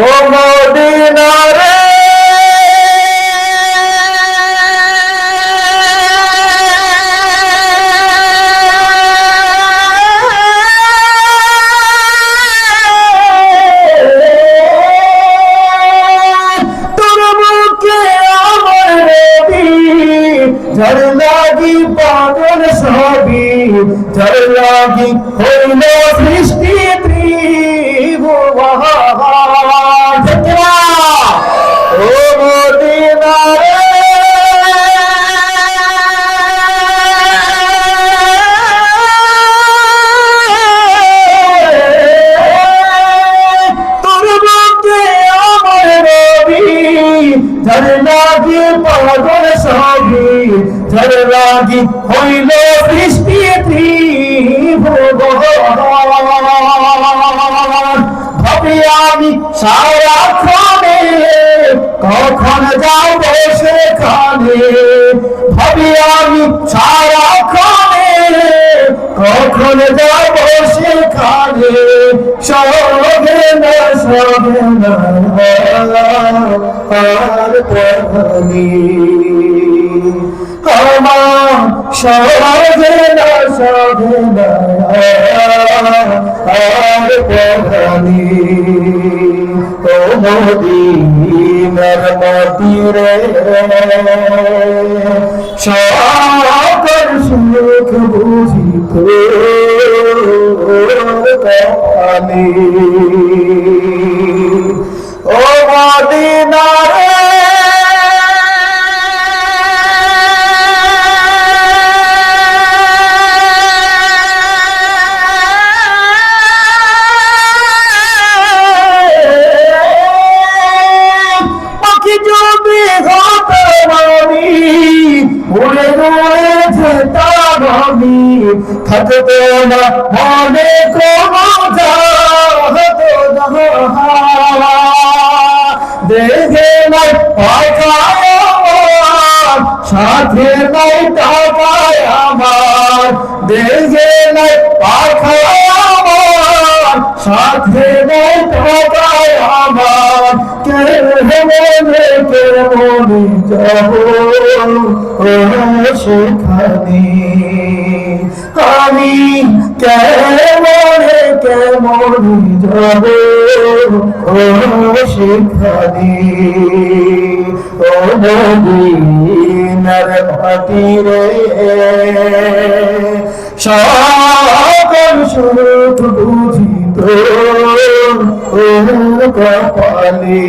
ও Medina রে রবি পাগল সবই ঝড় লাগি হইল সৃষ্টি পাগল সবই ঝড় লাগি হইল ত্রিভুবন ভাবি আমি সারা খানে কখন যাব সেখানে? ভাবি আমি সারা খানে কখন যাব সেখানে? সবে না সবে না পড়ি আমার সবে না সবে না। আর পড়ি ও মদিনার মাটি রে সকল সুখ যদি হতো আমি উড়ে উড়ে যেতাম আমি। থাকতো না মনে কোনো হতো দেখে নাই পাখায় সাথে নাই টাকায় আমার। দেখে নাই পাখায় সাথে নাই টাকায় মনে যাব সেখানে আমি কেমনে কেমন যাব সেখানে ও মদিনার মাটি রে সকল সুখ বুঝিত কপালে